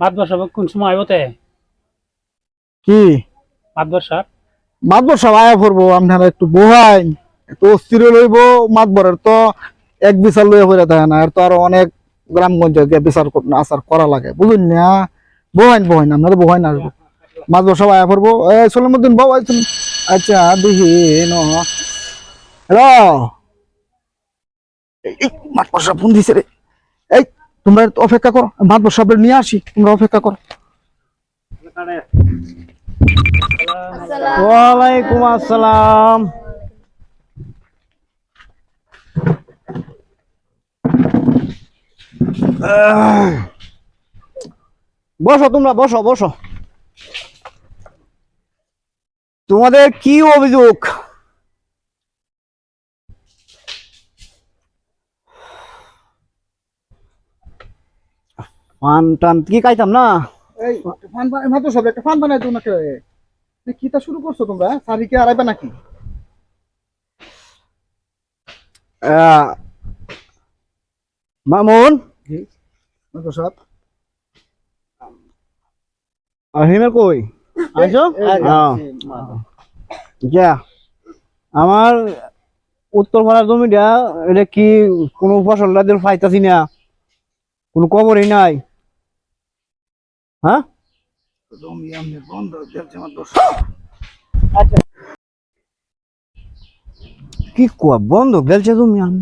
সাহেব কোন সময় আইব কি? মাতবার সাহেব মাতবর সব আয়া পড়ব আপনারা একটু বহাইন। একটু অস্থির লইব মাতবরের তো এক বিচার লইয়া পড়ে থাকে না। আর তো আরও অনেক গ্রামগঞ্জে বিচার আচার করা লাগে বুঝুন না? বহাইন বহাইন আপনারা বহাইন আসব। সব আয়া পড়ব। এই সলিমুদ্দিন বাবু আচ্ছা দেখি ন হ্যালো মাতবর সাহেব ফোন দিছে রে। তোমরা অপেক্ষা করো মাতবর সাহেবের নিয়ে আসি তোমরা অপেক্ষা করো। ওয়ালাইকুম আসসালাম। বসো তোমরা বসো বসো। তোমাদের কি অভিযোগ? ফান টান কি খাইতাম না? এই ফান মাত্র সব একটা ফান বানাই তো নাকি? কি তা শুরু করছ তোমরা? সারিকে আড়াইবা নাকি? আহ, মামুন? মাত্র সব। আহিমে কই? আইছো যা। আমার উত্তর পাড়ার জমিটা এটা কি কোনো ফসলটা দিল পাইতাছি না? কোনো খবরই নাই। হ্যাঁ? কি কোয়া? বন্ধ, গেলছে তুমি আমি!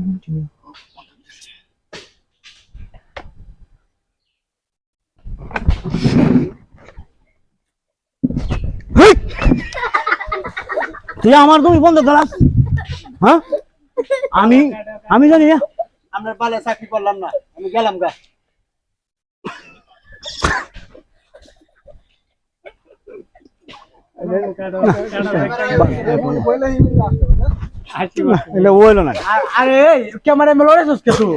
তুই আমার তুমি বন্ধ করাস হ্যাঁ? আমি আমি জানি না। আমরা পালে চাকরি করলাম না। আমি গেলাম গা। আসি এটা বইলো না আরে ক্যামেরা মেলে কে তুই